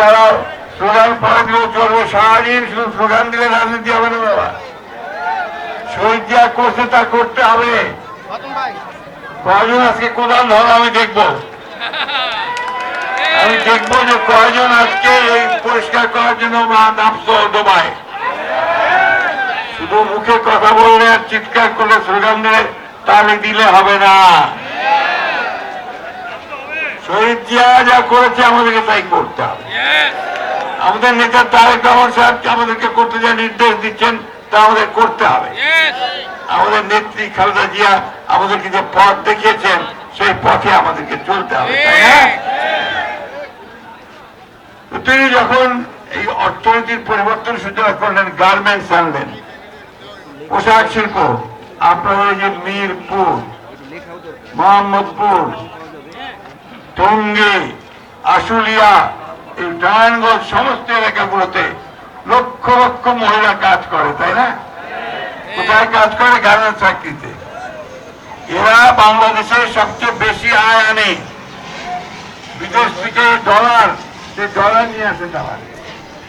যারা স্লোগান পরে দিলেও চলবে সারাদিন শুধু স্লোগান দিলে রাজনীতি হবে না বাবা। শহীদ যা করছে তা করতে হবে। কয়জন আজকে কোদাল ধরো আমি দেখব। আমি দেখব যে কয়জন আজকে এই পরিষ্কার করার জন্য মা নামছো ডোবায় শুধু মুখে কথা বললে চিৎকার করলে স্লোগান দিলে তাহলে দিলে হবে না। শহীদ জিয়া যা করেছে আমাদেরকে তাই করতে হবে। আমাদের নেতা তারেক রহমান সাহেব আমাদেরকে করতে যা নির্দেশ দিচ্ছেন তা আমাদের করতে হবে। আমাদের নেত্রী খালেদা জিয়া আমাদেরকে যে পথ দেখিয়েছেন সেই পথে আমাদেরকে চলতে হবে তিনি যখন এই অর্থনীতির পরিবর্তন সূচনা করলেন গার্মেন্টস আনলেন পোশাক শিল্প আপনাদের যে মিরপুর মোহাম্মদপুর টঙ্গী আশুলিয়া, এই নারায়ণগঞ্জ সমস্ত এলাকাগুলোতে লক্ষ লক্ষ মহিলা কাজ করে, তাই না? কোথায় কাজ করে? গার্মেন্টস ফ্যাক্টরিতে। এরা বাংলাদেশে সবচেয়ে বেশি আয় আনে। বিদেশ থেকে ডলার সে ডলার নিয়ে আসে তারা।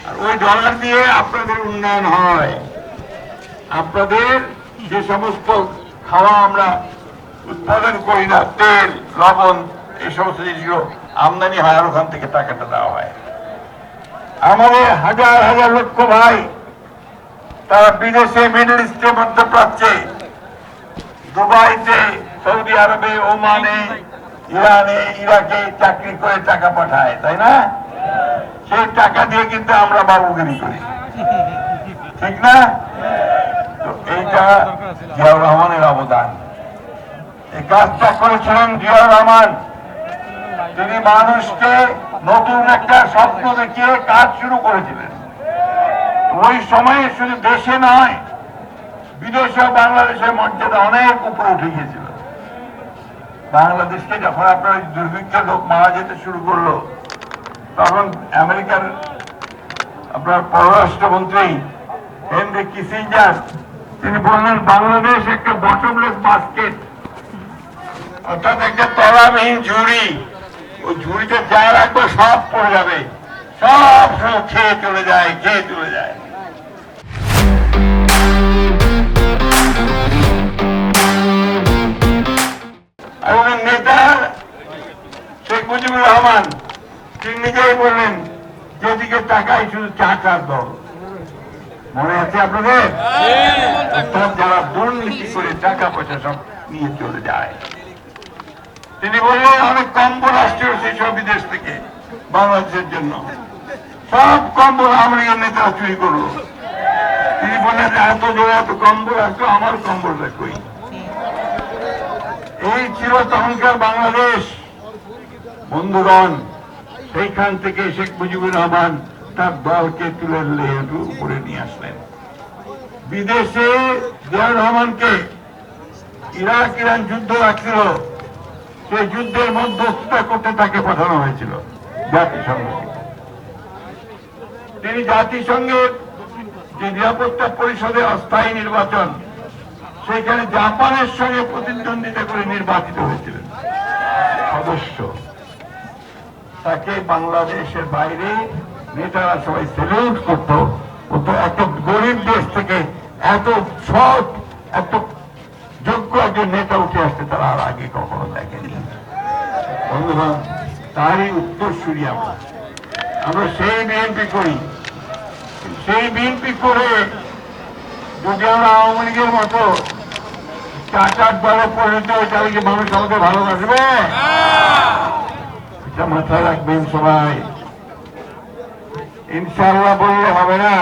আর ওই ডলার দিয়ে আপনাদের উন্নয়ন হয়। আপনাদের যে সমস্ত খাওয়া আমরা উৎপাদন করি না, তেল, লবণ এই সমস্ত জিনিসগুলো আমদানি হয় আর ওখান থেকে টাকাটা দেওয়া হয়। আমাদের হাজার হাজার লক্ষ ভাই তারা বিদেশে, মিডল ইস্টে, মধ্যপ্রাচ্যে, দুবাইতে, সৌদি আরবে, ওমানে, ইরানে, ইরাকে চাকরি করে টাকা পাঠায়, তাই না? সেই টাকা দিয়ে কিন্তু আমরা বাবুগিরি করি। ঠিক না? এইটা জিয়াউর রহমানের অবদান। এই কাজটা করেছিলেন জিয়াউর রহমান। তিনি মানুষকে নতুন একটা স্বপ্ন দেখিয়ে কাজ শুরু করেছিলেন ওই সময়ে শুধু দেশে নয়, বিদেশে বাংলাদেশের মর্যাদা অনেক উপরে উঠে গিয়েছিল। বাংলাদেশকে যখন আপনার ওই দুর্ভিক্ষের লোক মারা যেতে শুরু করল, তখন আমেরিকার আপনার পররাষ্ট্রমন্ত্রী হেনরি কিসিঞ্জার, তিনি বললেন, বাংলাদেশ একটা বটমলেস বাস্কেট, অর্থাৎ একটা তলাবিহীন ঝুড়ি। ওই ঝুড়িতে যা রাখবে সব পড়ে যাবে। সব সব খেয়ে চলে যায় খেয়ে চলে যায়। আর ওনার নেতা শেখ মুজিবুর রহমান তিনি নিজেই বললেন যেদিকে তাকাই শুধু চা চার দল মনে আছে আপনাদের? অর্থাৎ যারা দুর্নীতি করে টাকা পয়সা সব নিয়ে চলে যায়। তিনি বললেন অনেক কম্বল আসছে সেসব বিদেশ থেকে বাংলাদেশের জন্য। সব কম্বল আমেরিকার নেতারা চুরি করল। তিনি বললেন, এত জোরে এত কম্বল আসতো আমার কম্বলটা কই? এই ছিল তখনকার বাংলাদেশ। বন্ধুগণ, সেইখান থেকে শেখ মুজিবুর রহমান তার দলকে তুলে লেহেটু উপরে নিয়ে আসলেন। বিদেশে জিয়াউর রহমানকে ইরাক ইরান যুদ্ধ রাখছিল। সেই যুদ্ধের মধ্যস্থতা করতে তাকে পাঠানো হয়েছিল, জাতিসংঘ। তিনি জাতিসংঘের যে নিরাপত্তা পরিষদের অস্থায়ী নির্বাচন, সেখানে জাপানের সঙ্গে প্রতিদ্বন্দ্বিতা করে নির্বাচিত হয়েছিলেন। সদস্য তাকে বাংলাদেশের বাইরে নেতারা সবাই সেলিউট করত ও তো এত গরিব দেশ থেকে এত সৎ, এত যোগ্য একজন নেতা উঠে আসতে তারা আর আগে কখনো দেখেনি। বন্ধুগণ তারই উত্তরসূরি আমরা। আমরা সেই বিএনপি করি। সেই বিএনপি করে যদি আমরা আওয়ামী লীগের মতো চার দলে পরিণত হয়ে তাহলে কি মানুষ আমাদের ভালোবাসবে? এটা মাথায় রাখবেন সবাই। ইনশাল্লাহ বললে হবে না।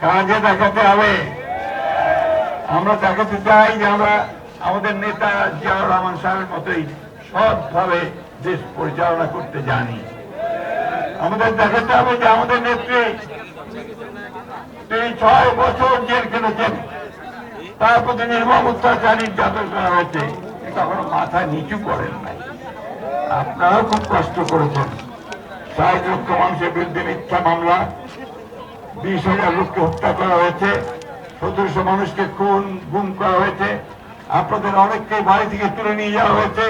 কাজে দেখাতে হবে। আমরা দেখাতে চাই যে আমরা, আমাদের নেতা জিয়াউর রহমান সাহেবের মতোই সৎভাবে দেশ পরিচালনা করতে জানি। আমাদের দেখাতে হবে যে আমাদের নেত্রী তিনি ছয় বছর জেল খেলেছেন তার প্রতি নির্মম অত্যাচার নির্যাতন করা হয়েছে। কখনো মাথা নিচু করেন নাই। আপনারাও খুব কষ্ট করেছেন। ষাট লক্ষ মানুষের বিরুদ্ধে মিথ্যা মামলা, বিশ হাজার লোককে হত্যা করা হয়েছে, সতেরোশো মানুষকে খুন, গুম করা হয়েছে। আপনাদের অনেককে বাড়ি থেকে তুলে নিয়ে যাওয়া হয়েছে।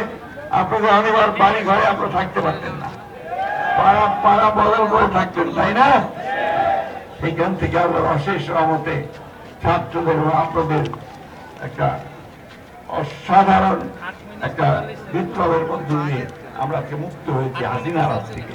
আপনাদের অনেকবার বাড়ি ঘরে আপনারা থাকতে পারতেন না। পাড়া পাড়া বদল করে থাকতেন, তাই না? সেখান থেকে আমরা অশেষ রহমতে ছাত্রদের এবং আপনাদের একটা অসাধারণ একটা বিপ্লবের মধ্য দিয়ে আমরা মুক্ত হয়েছি, হাসিনার হাত থেকে।